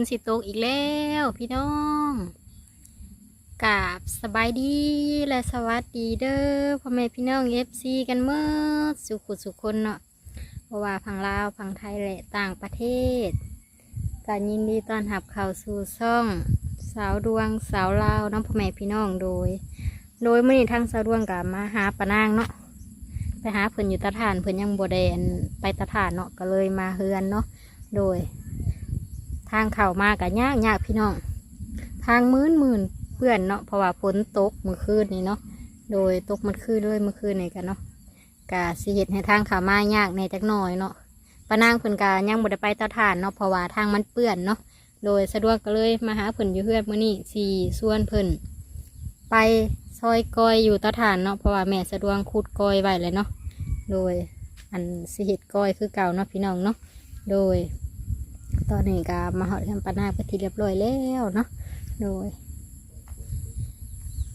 นสิตกอีกแล้วพี่น้องกาบสบายดีและสวัสดีเด้อพ่อแม่พี่น้องเอฟซีกันเมื่อสุขุสุขคนเนาะเพราะว่าพังลาวพังไทยและต่างประเทศการยินดีต้อนรับเข้าสู่ช่อง สาวดวงสาวลาวน้องพ่อแม่พี่น้องโดย โดยเมื่อนี้ทางสาวดวงกับมาหาปะนางเนาะไปหาเพิ่นอยู่ตะฐานเพิ่นยังบ่ได้อันไปตะฐานเนาะก็เลยมาเฮือนเนาะโดย ทางเข่ามากับยากยากพี่น้อง ทางมื่นมื่นเพื่อนเนาะเพราะว่าฝนตกเมื่อคืนนี้เนาะโดยตกเมื่อคืนเลยเมื่อคืนนี้กันเนาะกาสิเหตุให้ทางเข่ามายากในจักหน่อยเนาะปานางเพิ่นกายังบ่ได้ไปเตาถ่านเนาะเพราะว่าทางมันเปื้อนเนาะโดยสะดวกก็เลยมาหาเพิ่นอยู่เพื่อนมื้อนี้สี่ส่วนเพิ่นไปซอยกอยอยู่เตาถ่านเนาะเพราะว่าแม่สะดวกขุดกอยไว้เลยเนาะโดยอันสิเหตุกอยคือเก่าเนาะพี่น้องเนาะโดย ตอนนี้ก็มาหอดกันปานาไปทีเรียบร้อยแล้วเนาะโดย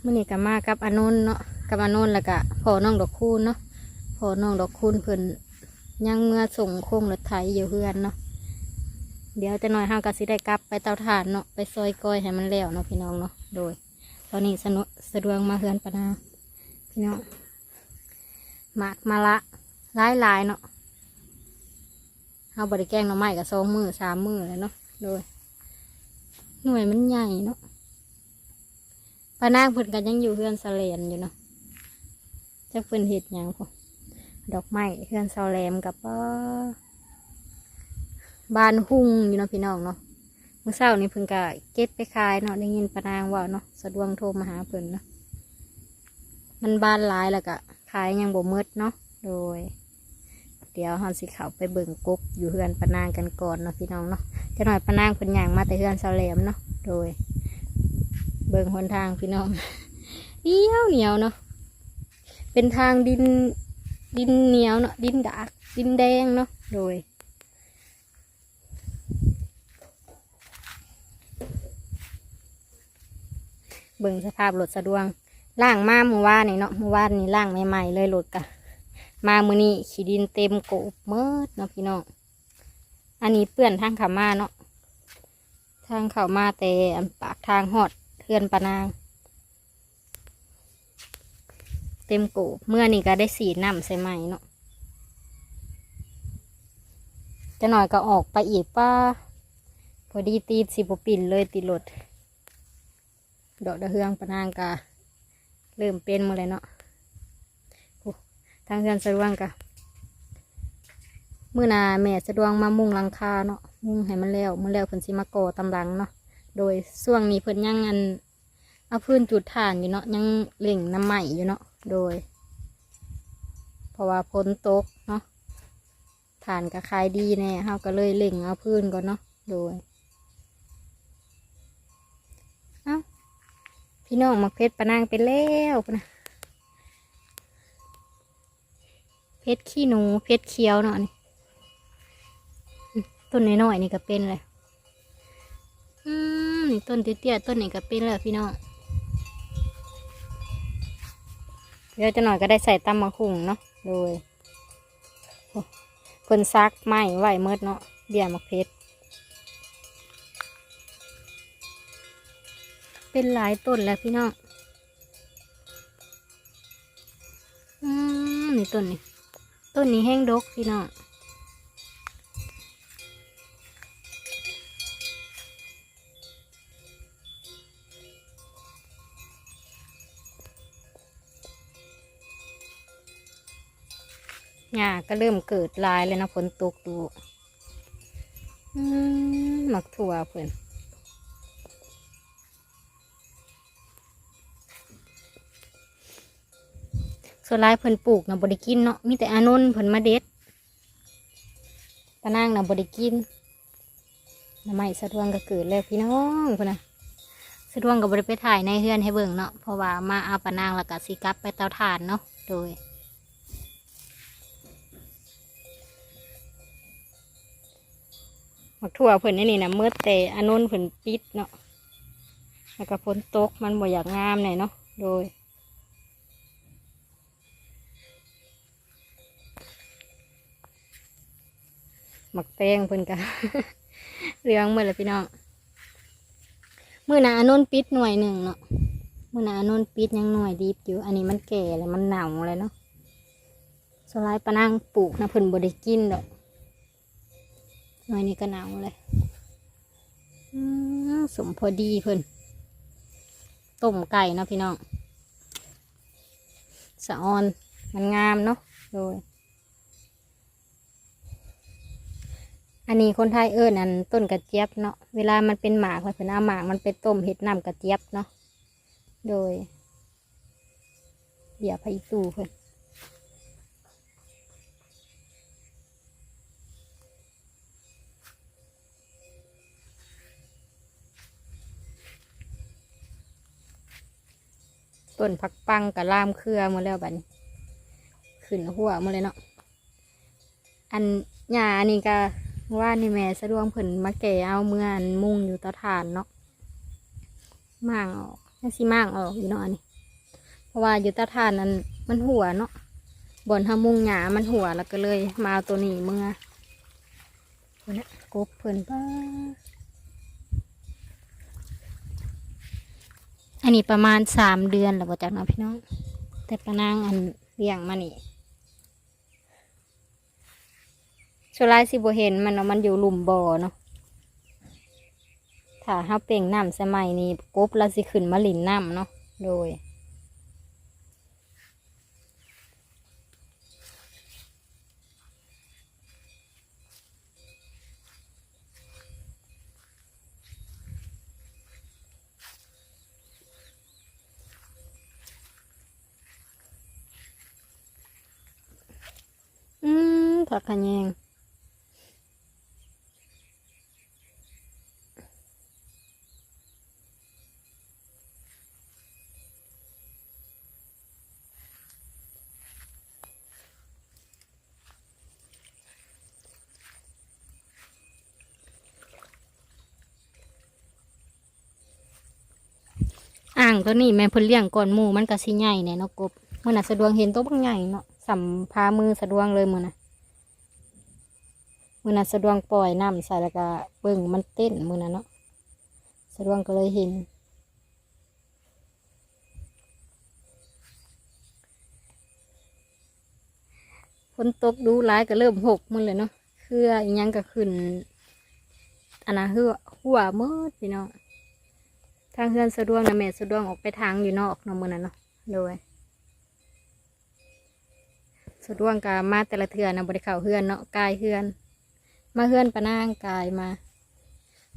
เมื่อนี้ก็มากับอานนเนาะกับอานนแล้วก็พอน้องดอกคูณเนาะพอน้องดอกคูณเพิ่นยังเมื่อส่งโค้งรถไถอยู่เพื่อนเนาะเดี๋ยวจะหน่อยห้าก็สิได้กลับไปเตาถ่านเนาะไปซอยก้อยให้มันแล้วเนาะพี่น้องเนาะโดย ตอนนี้สนุสะดวกมาเฮือนปานาพี่น้องหมากมาละหลายหลายๆเนาะ เอาบริแกงหน่อไม้กับสองมือสามมือเลยเนาะโดย หน่วยมันใหญ่เนาะปานางเพิ่นกันยังอยู่เฮือนสเลนอยู่เนาะจะเพิ่นเห็ดหยังพอดอกไม้เฮือนสะเลมกับป้บานหุ่งอยู่เนาะพี่น้องเนาะเมื่อเช้านี้เพิ่นก็เก็บไปขายเนาะได้ยินปานางว่าเนาะสะดวงโทรมาหาเพิ่นเนาะมันบานหลายแล้วก็ขายยังบ่หมดเนาะโดย ดี๋ยวเฮาสิเข้าไปเบิ่งกบอยู่เฮือนปะนางกันก่อนเนาะพี่น้องเนาะจะหน่อยปะนางเป็นอย่างมาแต่เฮือนเสาแหลมเนาะโดย เบิ่งหนทางพี่น้องเหนียวเหนียวเนาะเป็นทางดินดินเหนียวเนาะดินดากดินแดงเนาะโดยเบิ่งสภาพรถสะดวงล่างมาเมื่อวานนี่เนาะเมื่อวานนี่ล่างใหม่ๆเลยรถกะ มามือนี้ขี้ดินเต็มโกบเมิดเนาะพี่น้อง อันนี้เปื้อนทางขามาเนาะ ทางเขามาแต่ปากทางหอดเทือนปะนาง เต็มโกบเมื่อนี้ก็ได้สีน้ำใส่ใหม่เนาะ จะหน่อยก็ออกไปอีกป้าพอดีตีสิบปิ่นเลยติดรถดอกดะเฮืองปะนางกาเริ่มเป็นมาเลยเนาะ ทางเรือนสะดวงกะเมื่อนาแม่สะดวงมามุ่งหลังคาเนาะมุ่งให้มันแล้วมันแล้วเพิ่นสิมาก่อตำหลังเนาะโดยช่วงนี้เพิ่นยังอันเอาพื้นจุดถ่านอยู่เนาะยังเล่งน้ำใหม่อยู่เนาะโดย เพราะว่าฝนตกเนาะถ่านก็ขายดีแน่เฮาก็เลยเล่งเอาพื้นก่อนเนาะโดยพี่น้องมักเพชรปะนางไปแล้วนะ เพ ชรขี้หนูเพชรเขียวเนาะนี่ต้นน้อยๆนี่ก็เป็นเลยอืมนี่ต้นเตี้ยๆต้นนี้ก็เป็นแล้วพี่น้องเดี๋ยวจะหน่อยก็ได้ใส่ตำมะคุงเนาะโดยโอ้เพิ่นซักไม้ไหวเมิดเนาะเบี้ยมะเพชรเป็นหลายต้นแล้วพี่น้องอืมนี่ต้นนี้ ต้นนี้แห้งดกพี่น้องหญ้าก็เริ่มเกิดลายเลยนะฝนตกดูหมักถั่วเพื่อน ส่วนลายเพิ่นปลูกนะบริกินเนาะมีแต่อานนท์เพิ่นมาเด็ดตะนางนะบริกินน้ำไม้สะดวงก็เกิดแล้วพี่น้องพุ่นนะสะดวงกับบริไปถ่ายในเฮือนให้เบิ่งเนาะเพราะว่ามาเอาปะนางแล้วก็สิกลับไปเตาถ่านเนาะโดยหมักถั่วเพิ่นนี่นี่นะเมื่อแต่อานนท์เพิ่นปิดเนาะแล้วก็ฝนตกมันบ่อยากงามหน่อยเนาะโดย หมักแป้งเพิ่นกะเลี้ยงหมดเลยพี่น้องมื่อนาอนนปิดหน่วยหนึ่งเนาะมื่อนาอนนปิดยังหน่วยดีบอยู่ อันนี้มันแก่แล้วมันหนาวเลยเนาะสไลายปะนางปลูกนะเพิ่นบ่ได้กินดอกหน่วยนี้ก็หนาวเลยอืมสมพอดีเพิ่นต้มไก่เนาะพี่น้องสะออนมันงามเนาะโดย อันนี้คนไทยเอิ้นอันต้นกระเจี๊ยบเนาะเวลามันเป็นหมากมันเป็นอาหมากมันไปต้มเห็ดน้ำกระเจี๊ยบเนาะโดยเดี๋ยวไปอีตู้เพิ่นต้นผักปังกับล่ามเครือมาแล้วบัดนี้ขึ้นหัวมาเลยเนาะอันหญ้าอันนี้ก็ ว่านี่แม่สะดวงเพิ่นมาแก่เอาเมื่อนมุ่งอยู่ตาถ่านเนาะมางออกนั่นสิมางออกอยู่เนาะอันนี้เพราะว่าอยู่ตาถ่านนั้นมันหัวเนาะบนทำมุงหญ้ามันหัวแล้วก็เลย มาเอาตัวนี้เมื่อเพิ่นน่ะกบเพิ่นป้าอันนี้ประมาณสามเดือนแล้วบ่จักเนาะพี่น้อง แต่ปะนางอันเลี้ยงมานี่ ส่วนหลายสิบ่เห็นมันเนาะมันอยู่หลุมบ่อเนาะถ้าเฮาเป่งน้ำสมัยนี้กบเราสิขึ้นมาหลินน้ำเนาะโดยอืมผักขะแยงางตัวนี้แม่เพิ่นเลี้ยงก่อนหมูมันก็สิใหญ่แน่เนาะกบมื่อน่ะสะดวงเห็นตัวบางใหญ่เนาะสัมพามือสะดวงเลยมื่อน่ะมื่อน่ะสะดวงปล่อยน้ำใส่แล้วก็เบิ่งมันเต้นมื่อน่ะเนาะสะดวงก็เลยเห็นฝนตกดูร้ายก็เริ่มหกมันเลยเนาะเครืออยังก็ขึ้นอันนั้นคือหัวมืดพี่น้อง ทางเฮือนสะดวกนะแม่สะดวกออกไปทางอยู่นอกเนาะมือนั้นเนาะโดยสะดวกกามาแต่ละเทือนะบ่ได้เข้าเฮือนเนาะกายเฮือน มาเฮือนปะนางกายมา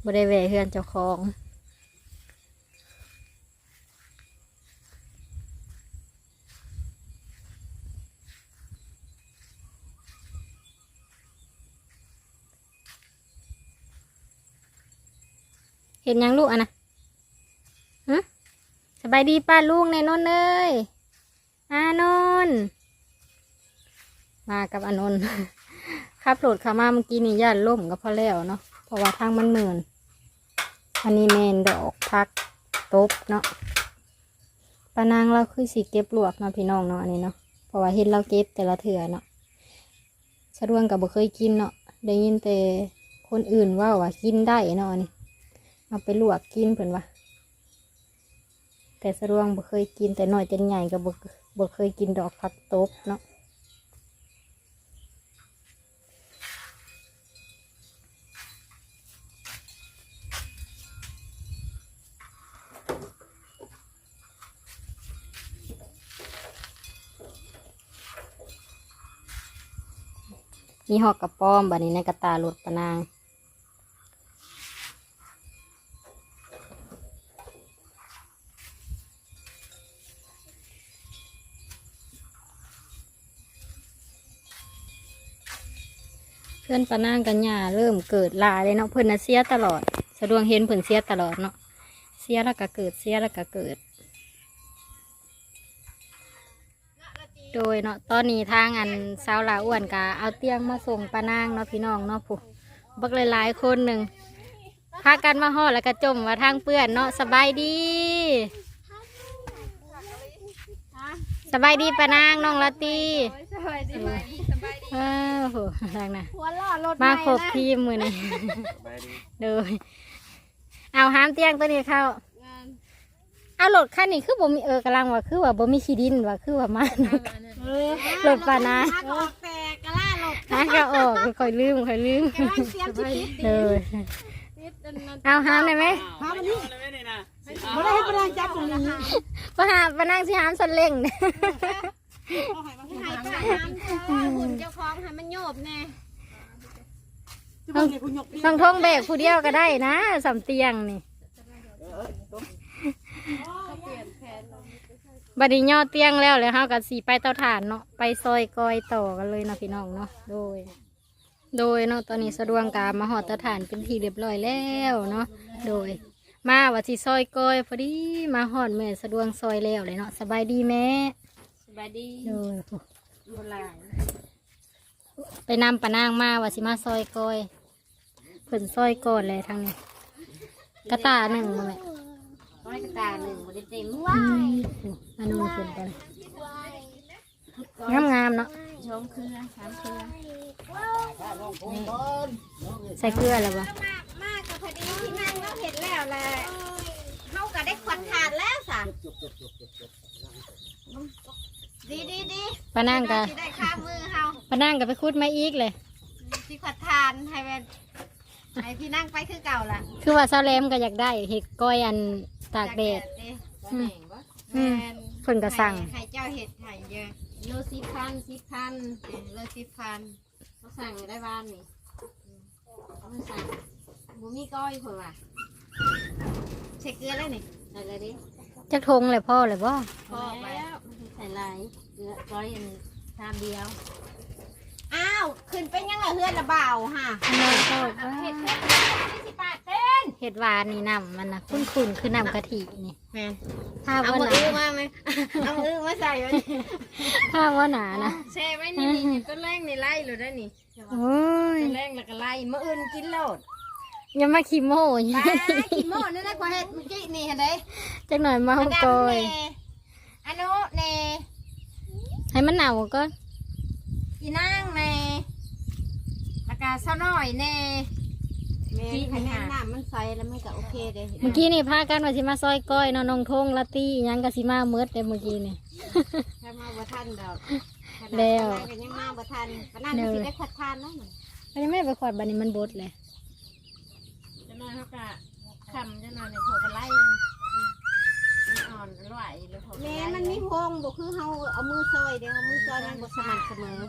บ่ได้แหวเฮือนเจ้าของเห็นยังลูกอะนะ สบายดีป้าลุงในนนท์เลยอานนท์มากับอานนท์ขับรถเข้ามาเมื่อกี้นี่ย่านล่มก็พอแล้วเนาะเพราะว่าทางมันเหมือนอันนี้เมนดอกพักตบเนาะปานางเราคือสีเก็บลวกเนาะพี่น้องเนาะอันนี้เนาะเพราะว่าเห็นเราเก็บแต่ละเถื่อเนาะสะดวงกับบ่เคยกินเนาะได้ยินแต่คนอื่นว่าว่ากินได้เนาะนนี้เอาไปลวกกินเพิ่นว่า แต่สะดวงบ่เคยกินแต่หน้อยจนใหญ่ก็บ่บ่เคยกินดอกผักตบเนาะมีหอกกระป้อมบัดนี้ในกระตาหลุดปะนาง เพื่อนปะนางกันหญ้าเริ่มเกิดลายเลยเนาะเพิ่นนะเสียตลอด สะดวงเห็นเพิ่นเสียตลอดเนาะเสียแล้วก็เกิดเสียแล้วก็เกิด โดยเนาะตอนนี้ทางอันสาวลาอ้วนกะเอาเตียงมาส่งปะนางเนาะพี่น้องเนาะผู้บักหลายๆคนหนึ่งพากันมาห่อแล้วก็จมว่าทางเปื่อนเนาะสบายดีสบายดีปะนางน้องละตีสบายดี ไหมสบายดีเออโหทางน่ะหัวล่อรถมาใหครบนะทีมมือนี่โดยเอาหามเตียงตัวนี้เข้างานเอารถคันนี้คือบ่มีเออกำลังว่าคือว่าบ่มีขี้ดินว่าคือว่ามัน เออรถปานะถ้าก็ออกแตกกะล่าหลบหาก็ออกค่อยลืมค่อยลืมกำลังเสียมที่คิดเลยนิดนั้นเอาหามได้ไหมพามานี่บ่ได้ให้ประธานจับตรงนี้ปะหาปะนั่งสิหามสันเล่งเนี่ย ให้ป้าน้ำเธอหุ่นเจ้าของให้มันโยบแน่จะบอกเนี่ยคุณยกต้องทงแบกผู้เดียวก็ได้นะสำเตียงนี่บัดนี้ย่อเตียงแล้วแล้วเฮาก็สิไปเตาถ่านเนาะไปซอยกอยต่อกันเลยเนาะพี่น้องเนาะโดย โดยเนาะตอนนี้สะดวงกามาหอดเตาถ่านเป็นที่เรียบร้อยแล้วเนาะโดย มาว่าสิซอยกอยพอดีมาหอดแม่สะดวงซอยแล้วเลยเนาะสบายดีแม่ บายดีโดยโบราณไปนำปะนางมาว่าสิมาซอยกอยเพิ่นซอยก่อนเลยทางนี้กระตาหนึ่งมาแม่ร้อยกระตาหนึ่งบ่ได้เต็มอืมอันนู้นขึ้นไปเลยงามงามๆเนาะชมเครือสามเครือใส่เกลือแล้วบ่มากมากกับพอดีที่นั่งเราเห็นแล้วแหละเขาก็ได้ขวัญขาดแล้วสะ ดีดีดีปะนางกะที่ได้ข้ามือเฮาปะนางกะไปคุดมาอีกเลยที่ขวัญทานให้เป็นให้พี่นั่งไปคือเก่าล่ะคือว่าซาแลมก็อยากได้เห็ดก้อยอันตากแดดอืมอืมเพิ่นก็สั่งให้เจ้าเห็ดไห่เยอะโลสิบพันสิบพันโลสิบพันเขาสั่งได้บ้านนี่เขาสั่งบุมีก้อยเผื่อว่ะเช็คเกลือเลยนี่ใส่เลยดิจักทงเลยพ่อเลยบ่พ่อไปใส่ลาย เกลือก้อยอันชามเดียวอ้าวขึ้นเป็นยังไงเฮือนละเบาฮะแม่ชอบเห็ดว่าเผ็ดยี่สิบบาทเต้นเห็ดหวานนี่น้ำมันนะคุ้นๆคือน้ำกะทินี่แมนถ้าเอาว่ามือหนาอื้อมาไหมเอามืออื้อมาใส่ไว้ถ้าว่าหนานะแช่ไว้นี่นี่ต้นแรกนี่ไล่เลยได้นี่โอ้ยต้นแรกแล้วก็ไล่มืออื่นกินโลดอย่ามาขี้โม่อยป้าขี้โม่นั่นนะกว่าเห็ดเมื่อกี้นี่เห็นไหมจักหน่อยมาเอากอยอันโนเน ให้มันหนาวก็อีนางเนแล้วก็เศร้าน้อยเนแม่คะแนนน้ำมันใสแล้วมันก็โอเคเด้เมื่อกี้นี่พากันว่าสิมาซอยก้อยเนาะน้องทงละตี้อิหยังก็สิมาเมิดเลยเมื่อกี้นี่ ถ้ามาบ่ทันดอกแล้ว ขนาดปานนั้นก็ยังมาบ่ทันปานนั้นก็สิได้ขัดทานแล้วมันมันยังไม่ไปขวดบันนี้มันบดเลย จะนอนเขาก็คำจะนอนในโผล่กระไล่มันอ่อนอร่อยเลยโผล่ แม่ มันมีโพงบ่คือเฮาเอามือซอยเด้อเอามือซอยมันบ่สม่ำเสมอ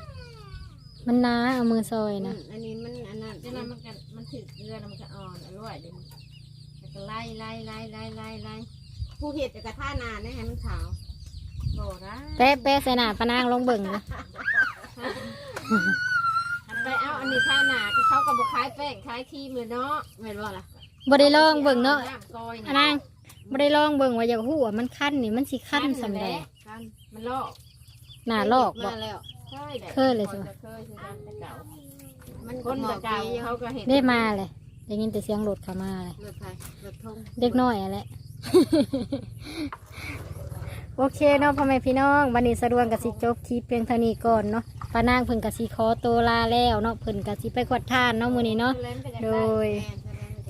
มันน้าเอามือซอยอืนะมอันนี้มันอันนั้นจะนอนมันก็มันถึกเกลือแล้วมันก็อ่อนอร่อยเลยแล้วก็ไล่ไล่ไล่ไล่ไล่ไล่ผู้เฮ็ดก็ท่านานนะให้มันขาวโบนะแป๊ะแป๊ะใส่หน้าปะนางลงเบิ่งเลยทำไปเอาอันนี้ท่าหนาคือเขาก็บอกคล้ายแป้งคล้ายครีมเลยเนาะไม่รู้ล่ะบ่ได้ลองเบิ่งเนาะกอยอันนั้นบ่ได้ลองเบิ่งว่าอยากฮู้ว่ามันคันนี่มันสิคันสำใด กันมันลอกหน้าลอกบ่ มาแล้วเคยเคยเลยใช่ไหมเคยคือกันแต่เก่ามันคก็นหมอแต่กเก่าดีเขาก็เห็นได้มาเลยได้ยินแต่เสียงรถเข้ามาเลย รถไฟรถทงเด็กน้อยอะแหละโอเคเนาะพ่อแม่พี่น้องวันนี้สะดวกกับสิจบคลิปเพียงเท่านี้ก่อนเนาะป้านางเพิ่นกับสิขอตัวลาแล้วเนาะเพิ่นกับสิไปกวาดทานเนาะมื้อนี้เนาะโดย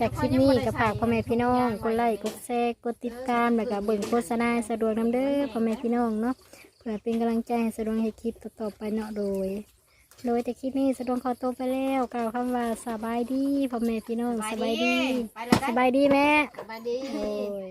จากคลิปนี้ก็ฝากพ่อแม่พี่น้องกดไลค์กดแชร์กดติดตามแล้วก็เบิ่งโฆษณาให้สะดวกนํเด้อพ่อแม่พี่น้องเนาะเพื่อเป็นกำลังใจให้สะดวกให้คลิปต่อๆไปเนาะโดย โดยแต่คลิปนี้สะดวกขอตัวไปแล้วกล่าวคำว่าสบายดีพ่อแม่พี่น้องสบายดีไปแล้วสบายดีแม่ สบายดี โดย